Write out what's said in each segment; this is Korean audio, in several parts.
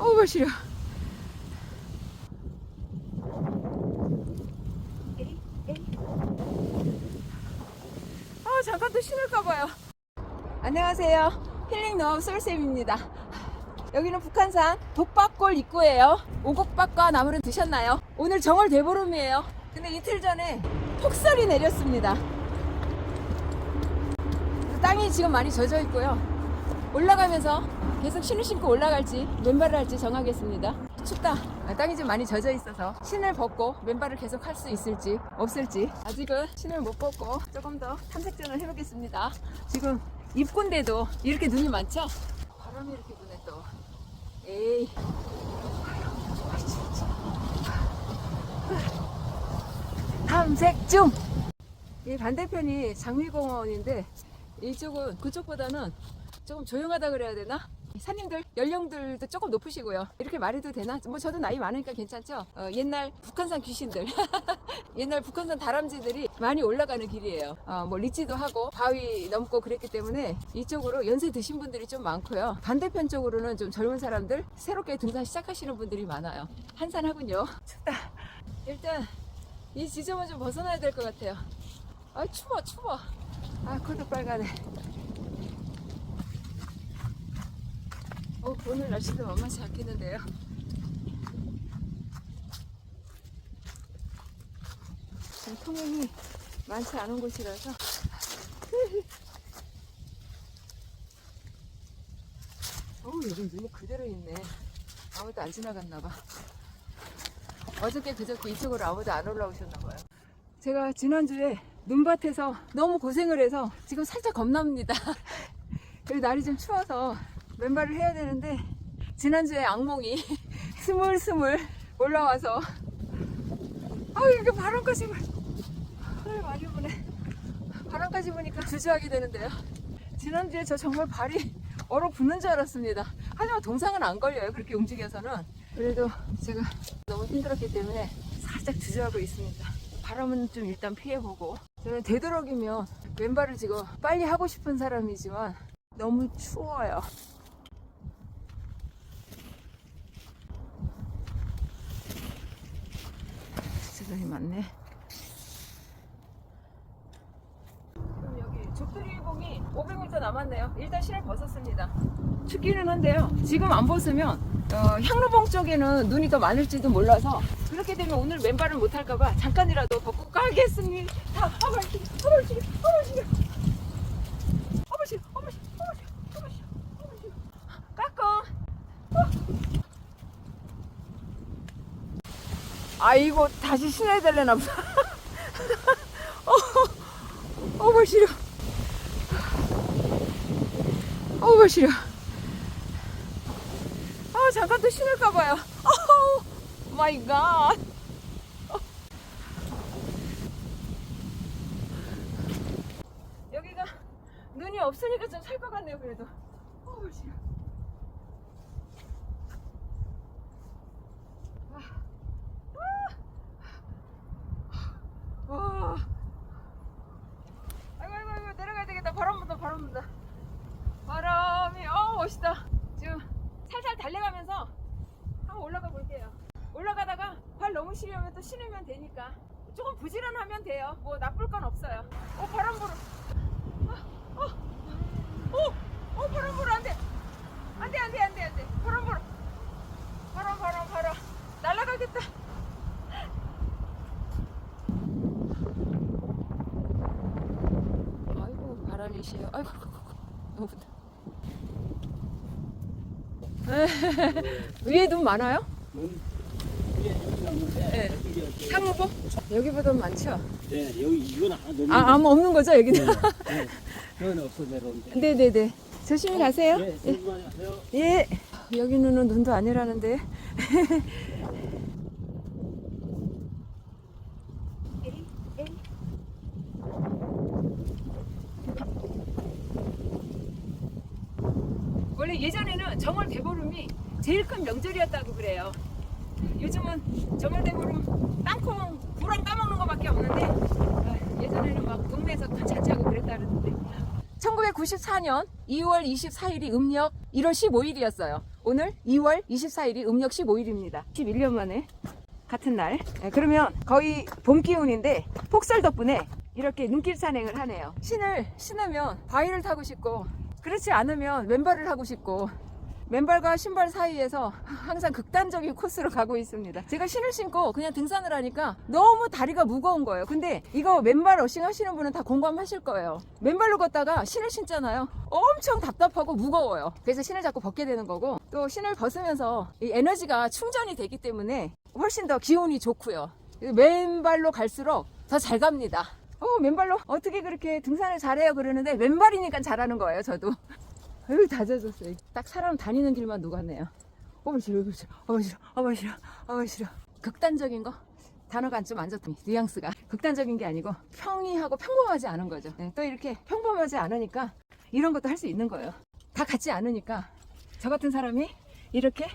어우 발 시려. 아 잠깐 또 신을까봐요. 안녕하세요. 힐링 노하우 솔쌤입니다. 여기는 북한산 독박골 입구예요. 오곡밥과 나물은 드셨나요? 오늘 정월 대보름이에요. 근데 이틀 전에 폭설이 내렸습니다. 땅이 지금 많이 젖어 있고요 올라가면서 계속 신을 신고 올라갈지 맨발을 할지 정하겠습니다. 춥다. 아, 땅이 좀 많이 젖어 있어서 신을 벗고 맨발을 계속 할 수 있을지 없을지 아직은 신을 못 벗고 조금 더 탐색전을 해보겠습니다. 지금 입구인데도 이렇게 눈이 많죠? 바람이 이렇게 부네 또. 에이. 탐색 중! 이 반대편이 장미공원인데 이쪽은 그쪽보다는 조금 조용하다 그래야 되나? 산님들 연령들도 조금 높으시고요. 이렇게 말해도 되나? 뭐 저도 나이 많으니까 괜찮죠? 어, 옛날 북한산 귀신들, 옛날 북한산 다람쥐들이 많이 올라가는 길이에요. 어, 뭐 리치도 하고 바위 넘고 그랬기 때문에 이쪽으로 연세 드신 분들이 좀 많고요. 반대편 쪽으로는 좀 젊은 사람들 새롭게 등산 시작하시는 분들이 많아요. 한산하군요. 춥다. 일단 이 지점은 좀 벗어나야 될 것 같아요. 아 추워 추워. 아 코도 빨가네. 어, 오늘 날씨도 만만치 않겠는데요. 지금 통행이 많지 않은 곳이라서. 어우, 여기 눈이 그대로 있네. 아무도 안 지나갔나봐. 어저께 그저께 이쪽으로 아무도 안 올라오셨나봐요. 제가 지난주에 눈밭에서 너무 고생을 해서 지금 살짝 겁납니다. 그리고 날이 좀 추워서 맨발을 해야 되는데 지난주에 악몽이 스물스물 올라와서 아 이렇게 바람까지 불 하늘 많이 부네. 바람까지 부니까 주저하게 되는데요. 지난주에 저 정말 발이 얼어붙는 줄 알았습니다. 하지만 동상은 안 걸려요 그렇게 움직여서는. 그래도 제가 너무 힘들었기 때문에 살짝 주저하고 있습니다. 바람은 좀 일단 피해보고. 저는 되도록이면 왼발을 지금 빨리 하고 싶은 사람이지만 너무 추워요 주차장이 많네. 그럼 여기 족두리봉이 500m 남았네요. 일단 신을 벗었습니다. 춥기는 한데요. 지금 안 벗으면 어, 향로봉 쪽에는 눈이 더 많을지도 몰라서 그렇게 되면 오늘 맨발을 못 할까봐 잠깐이라도 벗고 가겠습니다. 어머시, 어머시, 어머시, 어머시, 어머시, 어머시, 어머시, 어머시, 까꿍. 아이고 다시 신어야 되려나 보다. 어, 어머 시려. 어머 시려. 아 잠깐 또 신을까 봐요. 오 마이 갓. 여기가 눈이 없으니까 좀 살 것 같네요 그래도. 어머 시려. 와. 아이고 아이고 아이고 내려가야 되겠다. 바람 분다 바람 분다. 바람이 어 멋있다. 지금 살살 달려가면서 한번 올라가 볼게요. 올라가다가 발 너무 시려면 또 신으면 되니까 조금 부지런하면 돼요. 뭐 나쁠 건 없어요. 어 바람 불어. 어, 어, 어, 어 바람 불어 안 돼. 안 돼 안 돼 안 돼 안 돼. 바람 불어. 바람 바람 바람. 날아가겠다. 시요. 아이고 너무 부다. 위에 눈 많아요? 네. 상무보? 여기보다 많죠? 네, 여기 이건 하나 너무. 아, 아무 없는 거죠 여기는? 네, 그건 없어 내려오는데. 네네네. 조심히 가세요. 네, 수고하세요. 예. 여기는 눈도 아니라는데. 원래 예전에는 정월 대보름이 제일 큰 명절이었다고 그래요. 요즘은 정월 대보름 땅콩 구랑 까먹는 것밖에 없는데 어, 예전에는 막 동네에서 다 잔치하고 그랬다 그러는데 1994년 2월 24일이 음력 1월 15일이었어요. 오늘 2월 24일이 음력 15일입니다. 11년 만에 같은 날. 네, 그러면 거의 봄 기운인데 폭설 덕분에 이렇게 눈길 산행을 하네요. 신을 신으면 바위를 타고 싶고 그렇지 않으면 왼발을 하고 싶고 맨발과 신발 사이에서 항상 극단적인 코스로 가고 있습니다. 제가 신을 신고 그냥 등산을 하니까 너무 다리가 무거운 거예요. 근데 이거 맨발 러싱 하시는 분은 다 공감하실 거예요. 맨발로 걷다가 신을 신잖아요. 엄청 답답하고 무거워요. 그래서 신을 자꾸 벗게 되는 거고 또 신을 벗으면서 이 에너지가 충전이 되기 때문에 훨씬 더 기운이 좋고요. 맨발로 갈수록 더 잘 갑니다. 어, 맨발로 어떻게 그렇게 등산을 잘해요 그러는데 맨발이니까 잘하는 거예요, 저도. 아유 다 젖었어요. 딱 사람 다니는 길만 녹았네요. 어머 싫어, 어머 싫어, 어머 싫어, 어머 싫어, 어머 싫어. 극단적인 거 단어가 좀 안 좋다. 뉘앙스가 극단적인 게 아니고 평이하고 평범하지 않은 거죠. 네, 또 이렇게 평범하지 않으니까 이런 것도 할 수 있는 거예요. 다 같지 않으니까 저 같은 사람이 이렇게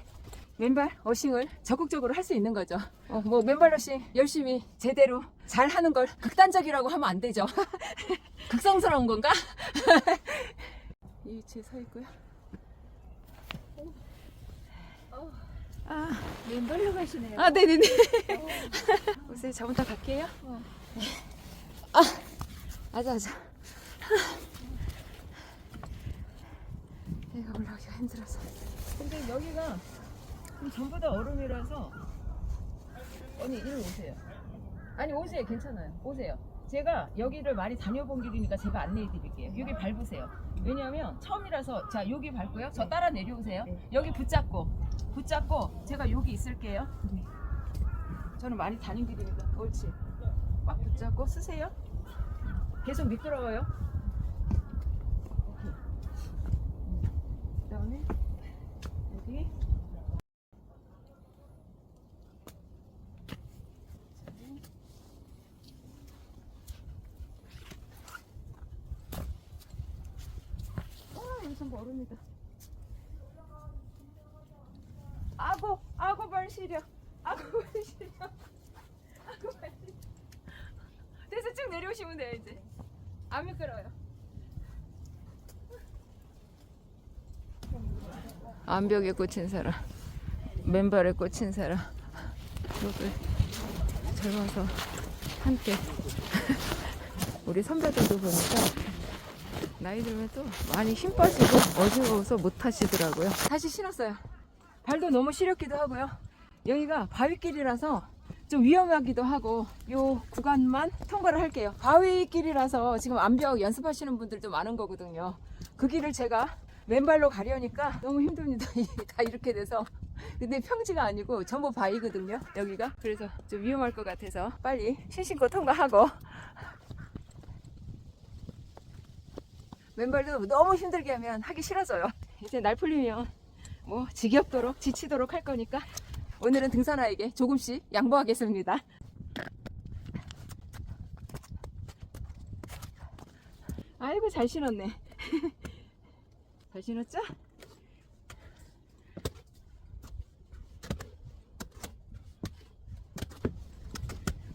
맨발 어싱을 적극적으로 할 수 있는 거죠. 어, 뭐 맨발 어싱 열심히 제대로 잘 하는 걸 극단적이라고 하면 안 되죠. 극성스러운 건가? 이 위치에 서 있고요. 아, 맨발로 가시네요. 아, 네네네. 오세요. 저 먼저 갈게요. 아, 아자, 아자. 내가 올라오기가 힘들어서. 근데 여기가 전부 다 얼음이라서. 언니, 이리 오세요. 아니, 오세요. 괜찮아요. 오세요. 제가 여기를 많이 다녀본 길이니까 제가 안내해 드릴게요. 여기 밟으세요. 왜냐하면 처음이라서, 자, 여기 밟고요. 저 따라 내려오세요. 네. 여기 붙잡고, 붙잡고, 제가 여기 있을게요. 저는 많이 다닌 길이니까. 옳지. 꽉 붙잡고 쓰세요. 계속 미끄러워요. 그 다음에, 여기. 아, 여기 전부 얼음이다. 아고, 아고 발 시려. 아고 발 시려. 아고 발 시려. 됐어, 쭉 내려오시면 돼요, 이제. 안 미끄러워요. 암벽에 꽂힌 사람, 맨발에 꽂힌 사람, 이걸 젊어서 함께 우리 선배들도 보니까 나이 들면 또 많이 힘 빠지고 어지러워서 못 하시더라고요. 다시 신었어요. 발도 너무 시렵기도 하고요. 여기가 바위길이라서 좀 위험하기도 하고 요 구간만 통과를 할게요. 바위길이라서 지금 암벽 연습하시는 분들도 많은 거거든요. 그 길을 제가 맨발로 가려니까 너무 힘듭니다. 다 이렇게 돼서. 근데 평지가 아니고 전부 바위거든요. 여기가. 그래서 좀 위험할 것 같아서 빨리 신신고 통과하고 맨발도 너무 힘들게 하면 하기 싫어져요. 이제 날 풀리면 뭐 지겹도록 지치도록 할 거니까 오늘은 등산화에게 조금씩 양보하겠습니다. 아이고 잘 신었네. 잘 신었죠?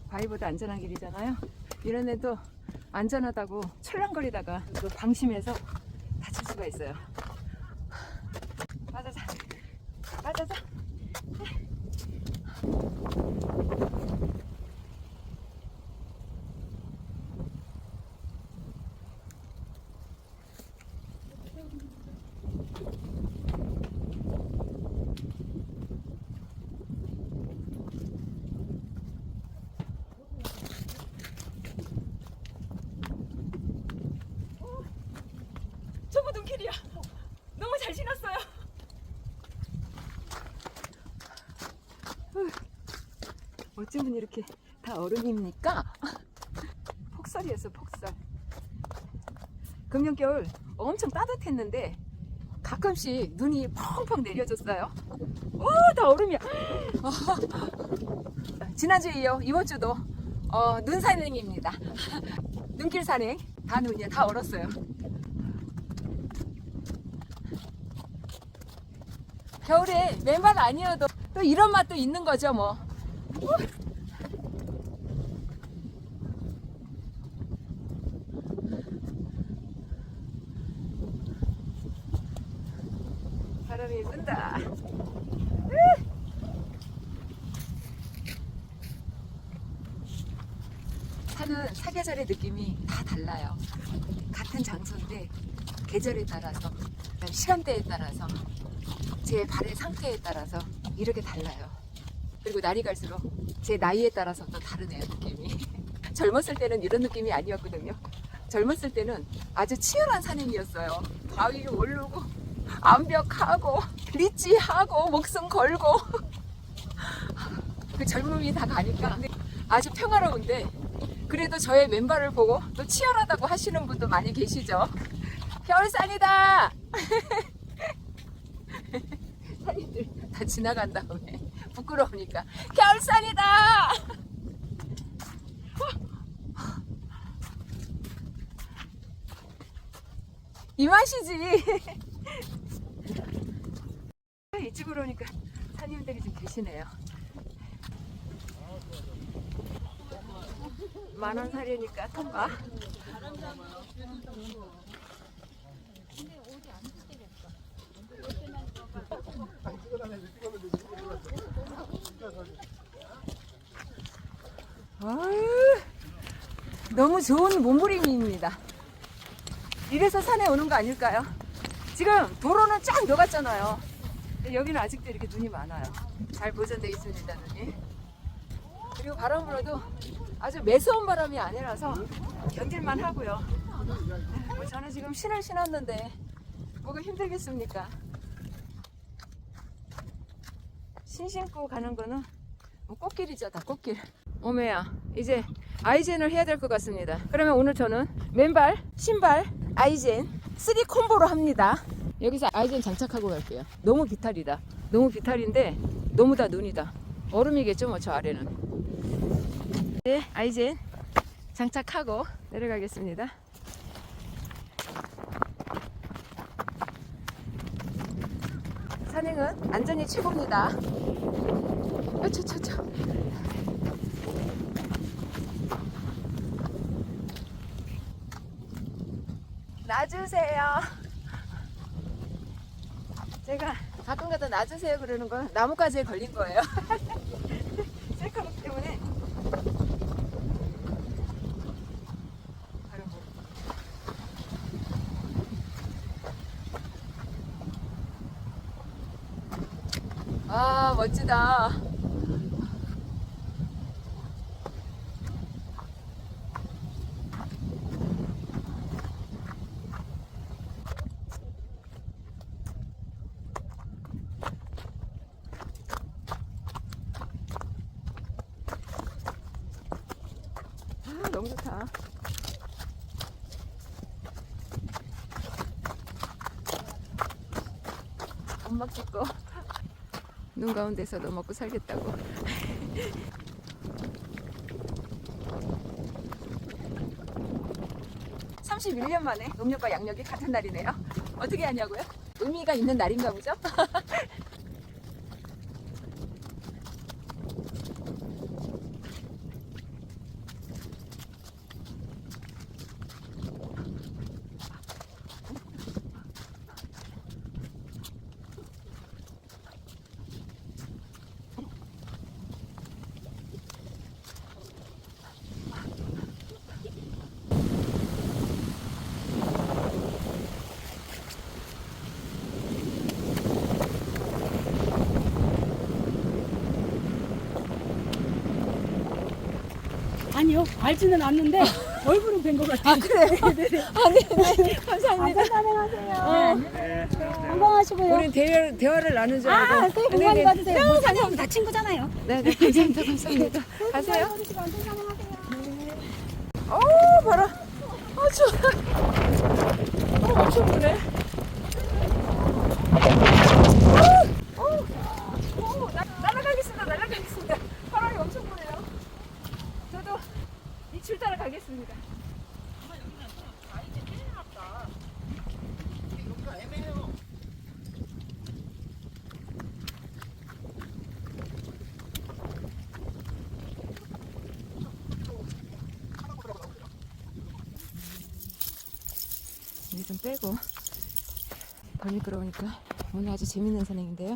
바위보다 안전한 길이잖아요. 이런 애도 안전하다고 철렁거리다가 또 방심해서 다칠 수가 있어요. 맞아자, 맞아자. 저거 눈길이야. 너무 잘 신었어요. 어쩌면 이렇게 다 얼음입니까? 폭설이었어, 폭설. 금년 겨울 엄청 따뜻했는데 가끔씩 눈이 펑펑 내려졌어요. 오, 다 얼음이야. 지난주에 이어 이번 주도 어, 눈 산행입니다. 눈길 산행. 다 눈이야, 다 얼었어요. 겨울에 맨발 아니어도 또 이런 맛도 있는 거죠 뭐. 바람이 분다. 산은 사계절의 느낌이 다 달라요. 같은 장소인데 계절에 따라서, 그다음 시간대에 따라서, 제 발의 상태에 따라서 이렇게 달라요. 그리고 날이 갈수록 제 나이에 따라서 또 다르네요, 느낌이. 젊었을 때는 이런 느낌이 아니었거든요. 젊었을 때는 아주 치열한 산행이었어요. 바위 오르고, 암벽하고, 리치하고, 목숨 걸고. 그 젊음이 다 가니까 아주 평화로운데, 그래도 저의 맨발을 보고 또 치열하다고 하시는 분도 많이 계시죠. 겨울산이다! 사람들 다 지나간 다음에 부끄러우니까 겨울산이다! 이 맛이지. 이쪽으로 오니까 사님들이 좀 계시네요. 만 원 사려니까 통과. 아유, 너무 좋은 몸부림입니다. 이래서 산에 오는 거 아닐까요? 지금 도로는 쫙 녹았잖아요. 여기는 아직도 이렇게 눈이 많아요. 잘 보존돼 있습니다, 눈이. 그리고 바람 불어도 아주 매서운 바람이 아니라서 견딜만 하고요. 뭐 저는 지금 신을 신었는데 뭐가 힘들겠습니까? 신 신고 가는 거는 뭐 꽃길이죠, 다 꽃길. 오메야, 이제 아이젠을 해야 될 것 같습니다. 그러면 오늘 저는 맨발, 신발, 아이젠 3 콤보로 합니다. 여기서 아이젠 장착하고 갈게요. 너무 비탈이다. 너무 비탈인데 너무 다 눈이다. 얼음이겠죠, 뭐 저 아래는. 네, 아이젠 장착하고 내려가겠습니다. 산행은 안전이 최고입니다. 어쩌쩌쩌. 놔주세요. 제가 가끔가다 놔주세요 그러는 건 나뭇가지에 걸린 거예요. 셀카북 때문에. 바로 뭐. 아 멋지다. 아, 너무 좋다. 엄마 찍고 눈 가운데서 너 먹고 살겠다고. (31년) 만에 음력과 양력이 같은 날이네요. 어떻게 하냐고요? 의미가 있는 날인가 보죠 아니요, 알지는 않는데 얼굴은 뵌 것 같아요. 아, 그래? 아니 네 감사합니다 안녕하세요. 건강하시고요. 우리 대화, 대화를 알고 아, 네네. 받으세요. 뭐 사장님 다 친구잖아요. 네 네 감사합니다 감사합니다 가세요. 어 봐라 어 좋아 어 엄청 부네 어, 어, 어, 나- 날아가겠습니다 날아가겠습니다 바람이 엄청 부네요 저도 이 줄 따라 가겠습니다 더 미끄러우니까 오늘 아주 재밌는 산행인데요.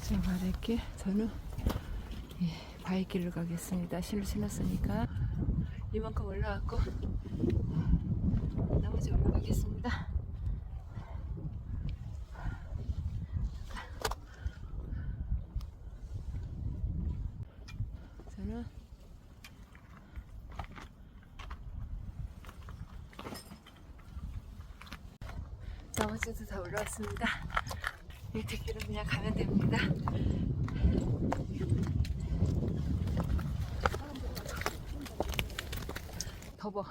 자, 바랄게 저는 예, 바위길을 가겠습니다. 실을 신었으니까 이만큼 올라왔고 나머지 올라가겠습니다. 저는 나머지도 다 올라왔습니다. 밑에 길은 그냥 가면 됩니다. 덮어.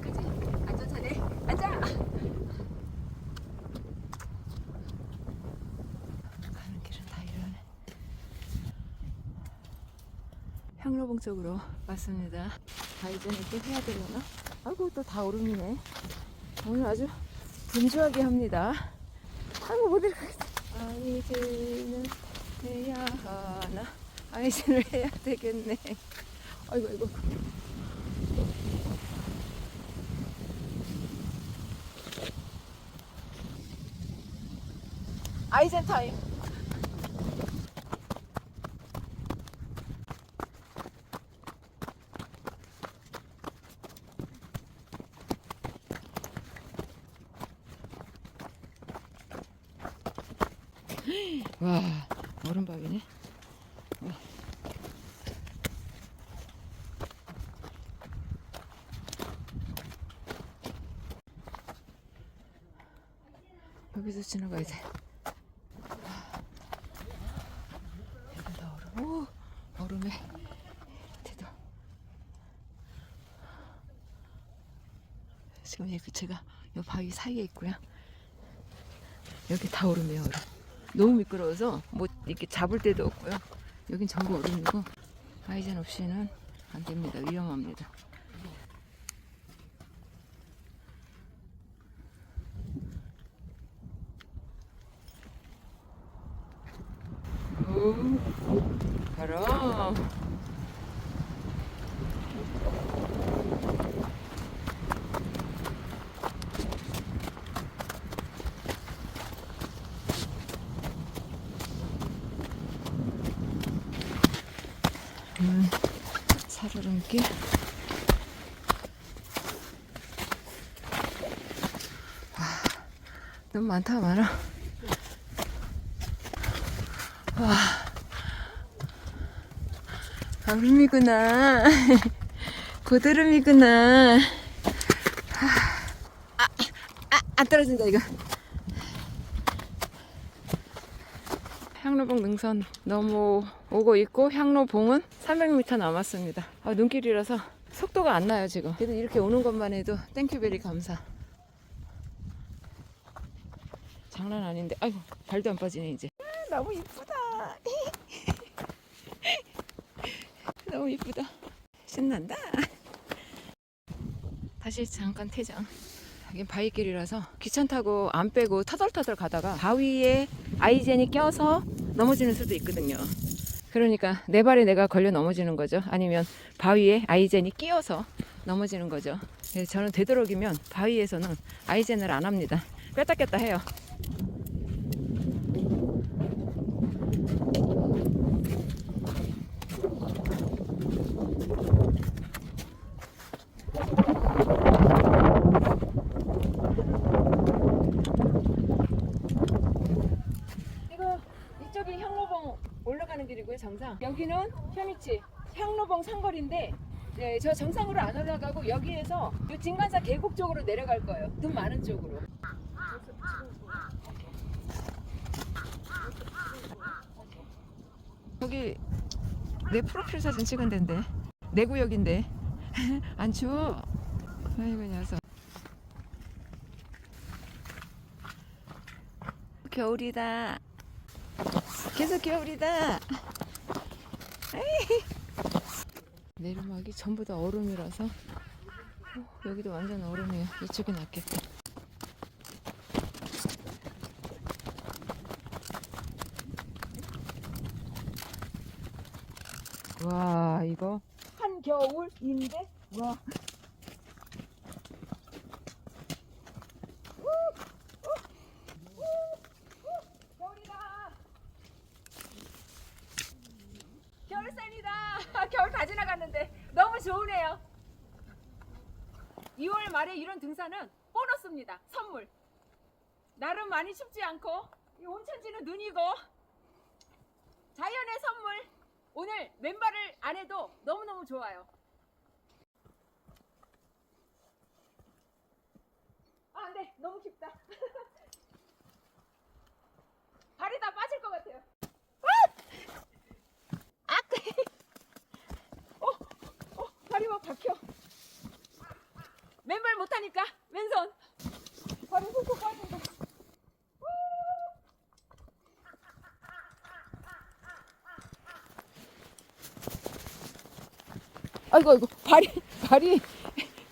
끝까지 앉아 자리 앉아. 가는 길은 다 이러네. 향로봉 쪽으로 왔습니다. 아 이제는 또 해야 되려나? 아이고 또 다 얼음이네. 오늘 아주 분주하게 합니다. 아이고 못 내려가겠어. 아 이제는 해야 하나? 아 이제는 해야 되겠네. 아이고 아이고. 아이젠 타임. 와. 여기서 지나가야 돼. 여기 다 얼음. 오 얼음에 대도. 지금 이 그체가 이 바위 사이에 있고요. 여기 다 얼음이에요 얼음. 너무 미끄러워서 뭐 이렇게 잡을 데도 없고요. 여긴 전부 얼음이고 아이젠 없이는 안 됩니다. 위험합니다. 오, 가라. 음, 살얼음길. 와, 너무 많다 많아. 와, 얼음이구나. 고드름이구나. 아, 아, 안 떨어진다 이거. 향로봉 능선 넘어오고 있고 향로봉은 300m 남았습니다. 아, 눈길이라서 속도가 안 나요 지금. 그래도 이렇게 오는 것만 해도 땡큐베리 감사. 장난 아닌데, 아이고 발도 안 빠지네 이제. 아, 너무 이쁘다. 너무 이쁘다. 신난다. 다시 잠깐 퇴장. 여긴 바위길이라서 귀찮다고 안 빼고 터덜터덜 가다가 바위에 아이젠이 껴서 넘어지는 수도 있거든요. 그러니까 내 발에 내가 걸려 넘어지는 거죠. 아니면 바위에 아이젠이 끼어서 넘어지는 거죠. 그래서 저는 되도록이면 바위에서는 아이젠을 안 합니다. 뺐다 꼈다 해요. 이거 이쪽이 향로봉 올라가는 길이고요 정상 여기는 현위치 향로봉 상거리인데 네, 저 정상으로 안 올라가고 여기에서 이 진간사 계곡 쪽으로 내려갈 거예요. 눈 많은 쪽으로. 여기 내 프로필 사진 찍은 데인데. 내 구역인데. 안 추워 아이고 녀석. 겨울이다. 계속 겨울이다. 에이. 내리막이 전부 다 얼음이라서. 오, 여기도 완전 얼음이에요. 이쪽이 낫겠다. 와 이거? 한겨울인데? 와. 많이 춥지 않고 이 온천지는 눈이고 자연의 선물 오늘 맨발을 안 해도 너무너무 좋아요. 아 안 돼 너무 깊다. 발이 다 빠질 것 같아요. 아! 악! 어, 어, 발이 막 박혀. 맨발 못하니까 맨손. 발이 훅훅 빠진다 아이고 아이고 발이 발이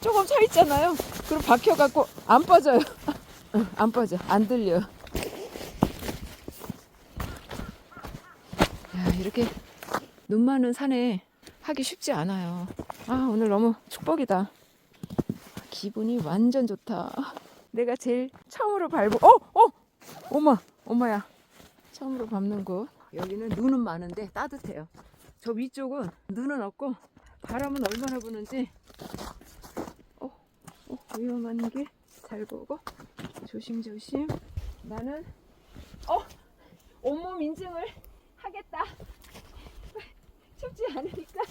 조금 서 있잖아요. 그럼 박혀갖고 안 빠져요. 응, 안 빠져, 안 들려. 야 이렇게 눈 많은 산에 하기 쉽지 않아요. 아 오늘 너무 축복이다. 기분이 완전 좋다. 내가 제일 처음으로 밟고 어 어, 엄마 엄마야 처음으로 밟는 곳. 여기는 눈은 많은데 따뜻해요. 저 위쪽은 눈은 없고 바람은 얼마나 부는지. 어, 어, 위험한 길잘 보고 조심조심. 나는 어 온몸 인증을 하겠다. 춥지 않으니까.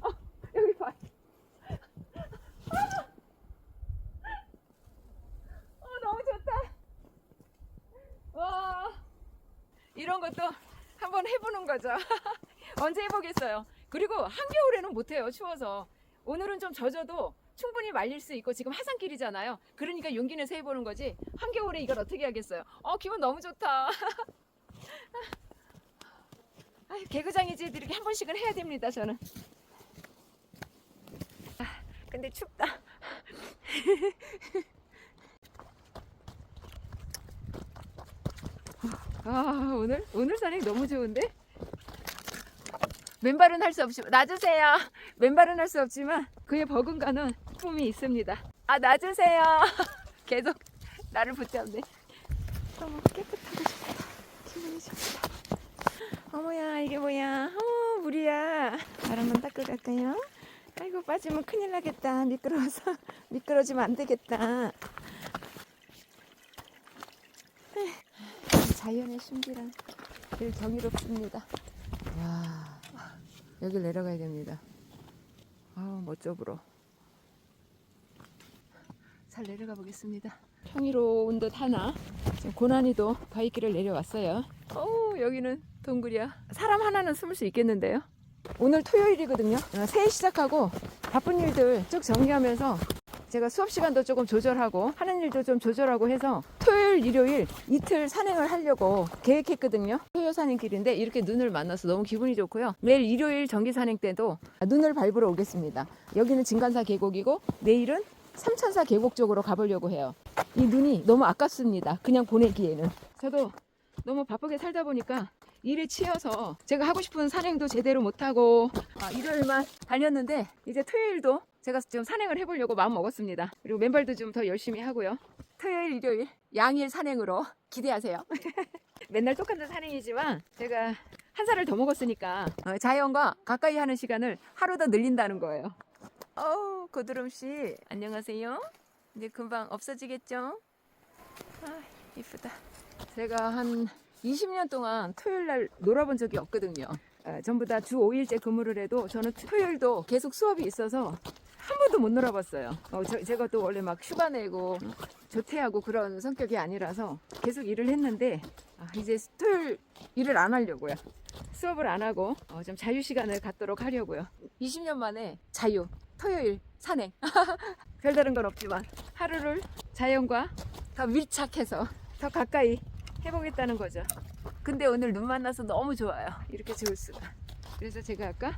어 여기 봐. 아! 어 너무 좋다. 와. 이런 것도 한번 해보는 거죠. 언제 해보겠어요 그리고 한겨울에는 못해요 추워서. 오늘은 좀 젖어도 충분히 말릴 수 있고 지금 하산길이잖아요. 그러니까 용기 내서 해보는 거지 한겨울에 이걸 어떻게 하겠어요? 어 기분 너무 좋다. 아유, 개구장이지. 이렇게 한 번씩은 해야 됩니다 저는. 아, 근데 춥다. 아 오늘? 오늘 산행 너무 좋은데 맨발은 할 수 없지만 놔주세요. 맨발은 할 수 없지만 그의 버금가는 품이 있습니다. 아 놔주세요. 계속 나를 붙잡네. 너무 깨끗하고 좋다. 기분이 좋다. 어머야 이게 뭐야? 어머 물이야. 닦고 갈까요? 아이고 빠지면 큰일 나겠다. 미끄러워서 미끄러지면 안 되겠다. 자연의 신비란 늘 경이롭습니다. 와. 여기 내려가야 됩니다. 아 멋져불어. 잘 내려가 보겠습니다. 평이로운 듯 하나. 지금 고난이도 바위길을 내려왔어요. 어 여기는 동굴이야. 사람 하나는 숨을 수 있겠는데요. 오늘 토요일이거든요. 어, 새해 시작하고 바쁜 일들 쭉 정리하면서 제가 수업 시간도 조금 조절하고 하는 일도 좀 조절하고 해서 토요일, 일요일 이틀 산행을 하려고 계획했거든요. 토요 산행길인데 이렇게 눈을 만나서 너무 기분이 좋고요. 내일 일요일 정기 산행 때도 눈을 밟으러 오겠습니다. 여기는 진간사 계곡이고 내일은 삼천사 계곡 쪽으로 가보려고 해요. 이 눈이 너무 아깝습니다. 그냥 보내기에는. 저도 너무 바쁘게 살다 보니까 일에 치여서 제가 하고 싶은 산행도 제대로 못하고 아, 일요일만 다녔는데 이제 토요일도 제가 좀 산행을 해보려고 마음 먹었습니다. 그리고 맨발도 좀 더 열심히 하고요. 토요일, 일요일 양일 산행으로 기대하세요. 맨날 똑같은 산행이지만 제가 한 살을 더 먹었으니까 어, 자연과 가까이 하는 시간을 하루 더 늘린다는 거예요. 어우 고드름 씨 안녕하세요. 이제 금방 없어지겠죠? 아 이쁘다. 제가 한 20년 동안 토요일 날 놀아본 적이 없거든요. 아, 전부 다 주 5일째 근무를 해도 저는 토요일도 계속 수업이 있어서 한 번도 못 놀아봤어요. 어, 저- 제가 또 원래 막 휴가 내고 조퇴하고 그런 성격이 아니라서 계속 일을 했는데 아, 이제 토요일 일을 안 하려고요. 수업을 안 하고 어, 좀 자유 시간을 갖도록 하려고요. 20년 만에 자유 토요일 산행 별다른 건 없지만 하루를 자연과 더 밀착해서 더 가까이 해보겠다는 거죠. 근데 오늘 눈 만나서 너무 좋아요. 이렇게 좋을 수가. 그래서 제가 아까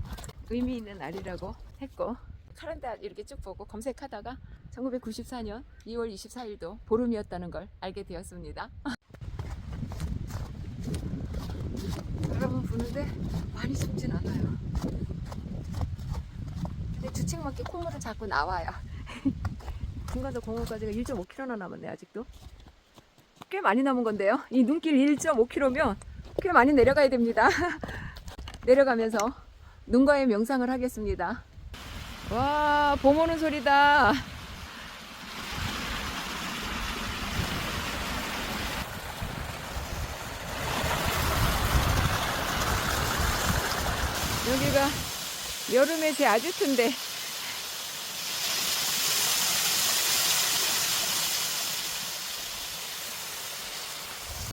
의미 있는 날이라고 했고 카렌다 이렇게 쭉 보고 검색하다가 1994년 2월 24일도 보름이었다는 걸 알게 되었습니다. 여러분 오는데 많이 춥진 않아요. 근데 주책맞게 콧물은 자꾸 나와요. 중간도 공원까지가 1.5km나 남았네 아직도. 꽤 많이 남은 건데요. 이 눈길 1.5km면 꽤 많이 내려가야 됩니다. 내려가면서 눈과의 명상을 하겠습니다. 와, 봄 오는 소리다. 여기가 여름에 제 아지트인데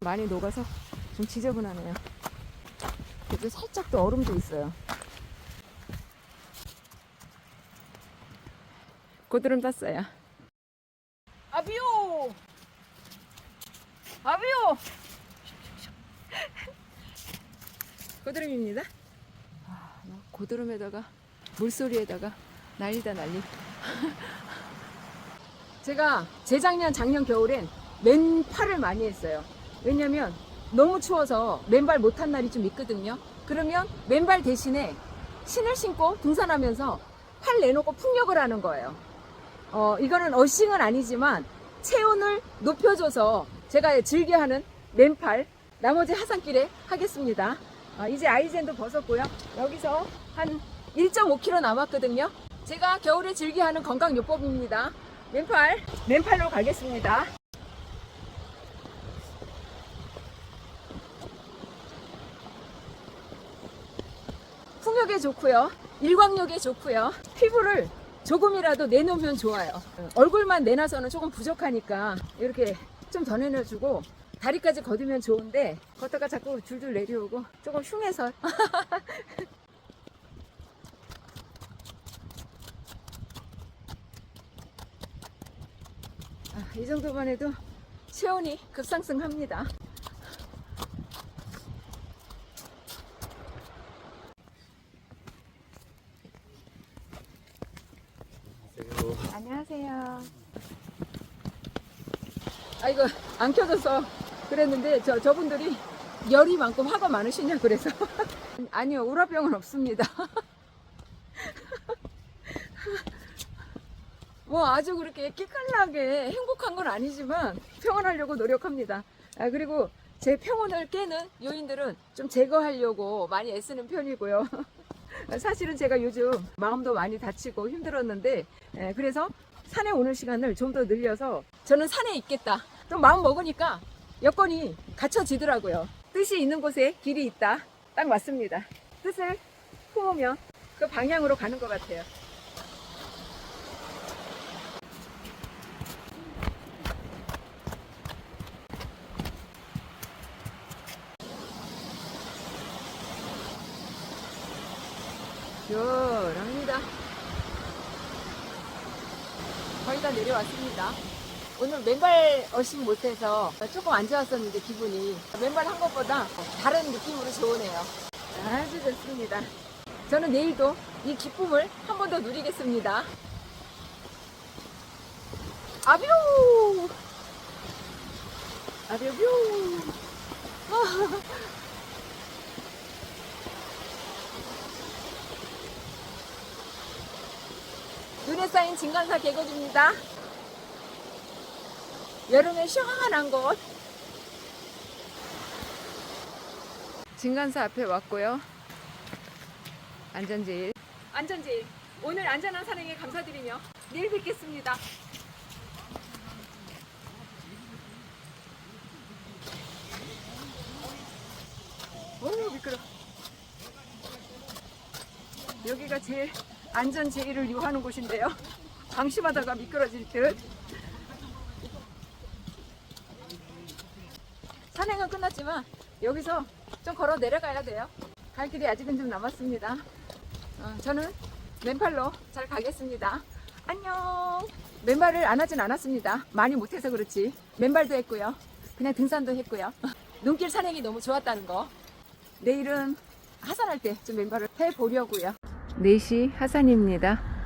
많이 녹아서 좀 지저분하네요. 그래도 살짝 또 얼음도 있어요. 고드름 땄어요. 아비오! 아비오! 고드름입니다. 아, 막 고드름에다가 물소리에다가 난리다 난리. 제가 재작년 작년 겨울엔 맨팔을 많이 했어요. 왜냐면 너무 추워서 맨발 못한 날이 좀 있거든요. 그러면 맨발 대신에 신을 신고 등산하면서 팔 내놓고 풍력을 하는 거예요. 어, 이거는 어싱은 아니지만 체온을 높여줘서 제가 즐겨하는 맨팔 나머지 하산길에 하겠습니다. 아, 이제 아이젠도 벗었고요. 여기서 한 1.5km 남았거든요. 제가 겨울에 즐겨하는 건강요법입니다. 맨팔, 맨팔로 가겠습니다. 풍력에 좋고요. 일광욕에 좋고요. 피부를 조금이라도 내놓으면 좋아요. 얼굴만 내놔서는 조금 부족하니까 이렇게 좀 더 내놔주고 다리까지 걷으면 좋은데 걷다가 자꾸 줄줄 내려오고 조금 흉해서 아, 이 정도만 해도 체온이 급상승합니다. 안녕하세요. 아 이거 안 켜져서 그랬는데 저 저분들이 열이 많고 화가 많으시냐 그래서 아니요 우라병은 없습니다. 뭐 아주 그렇게 끼깔나게 행복한 건 아니지만 평온하려고 노력합니다. 아 그리고 제 평온을 깨는 요인들은 좀 제거하려고 많이 애쓰는 편이고요. 사실은 제가 요즘 마음도 많이 다치고 힘들었는데 예, 그래서 산에 오는 시간을 좀 더 늘려서 저는 산에 있겠다. 또 마음 먹으니까 여건이 갖춰지더라고요. 뜻이 있는 곳에 길이 있다. 딱 맞습니다. 뜻을 품으면 그 방향으로 가는 것 같아요. 시원합니다. 거의 다 내려왔습니다. 오늘 맨발 어식 못해서 조금 안 좋았었는데 기분이 맨발 한 것보다 다른 느낌으로 좋으네요. 아주 좋습니다. 저는 내일도 이 기쁨을 한 번 더 누리겠습니다. 아뷰! 아뷰뷰! 눈에 쌓인 진간사 계곡입니다. 여름에 시원한 곳. 진간사 앞에 왔고요. 안전제일. 안전제일. 오늘 안전한 산행에 감사드리며 내일 뵙겠습니다. 오 미끄러. 여기가 제일 안전 제일을 요하는 곳인데요. 방심하다가 미끄러질 듯. 산행은 끝났지만 여기서 좀 걸어 내려가야 돼요. 갈 길이 아직은 좀 남았습니다. 어, 저는 맨발로 잘 가겠습니다. 안녕. 맨발을 안 하진 않았습니다. 많이 못해서 그렇지. 맨발도 했고요. 그냥 등산도 했고요. 눈길 산행이 너무 좋았다는 거. 내일은 하산할 때 좀 맨발을 해보려고요. 4시 하산입니다.